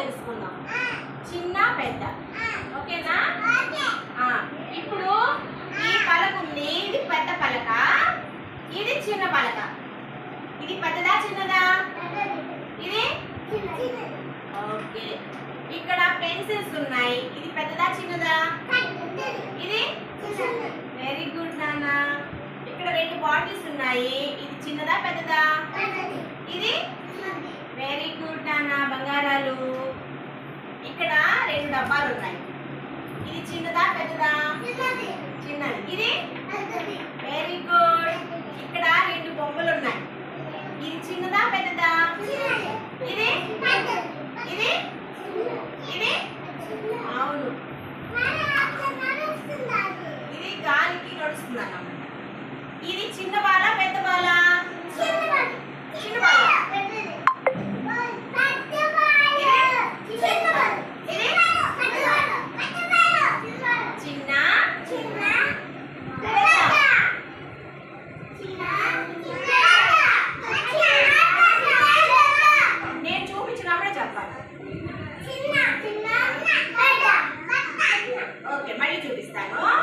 తెలుసుకుందాం. చిన్న పెద్ద. ఓకేనా? ఇప్పుడు ఈ పలక ఉంది. ఇది పెద్ద పలక. ఇది చిన్న పలక. ఇది పెద్దదా చిన్నదా? ఇది ఓకే. ఇక్కడ పెన్సిల్స్ ఉన్నాయి. ఇది పెద్దదా చిన్నదా? ఇది వెరీ గుడ్ నాన్న. ఇక్కడ రెండు బాటిల్స్ ఉన్నాయి. ఇది చిన్నదా పెద్దదా. ఇది వెరీ గుడ్ నాన్న బంగారాలు. డబ్బాలు ఉన్నాయి. ఇది చిన్నదా పెద్దదా? చిన్నది. ఇది? వెరీ గుడ్ ఇక్కడ రెండు బొమ్మలు ఉన్నాయి. ఇది చిన్నదా పెద్దదా? ఇది? ఇది? ఇది? అవును. ఇది గాలికి నడుస్తుంది అన్నమాట ఇది చిన్న Exactly.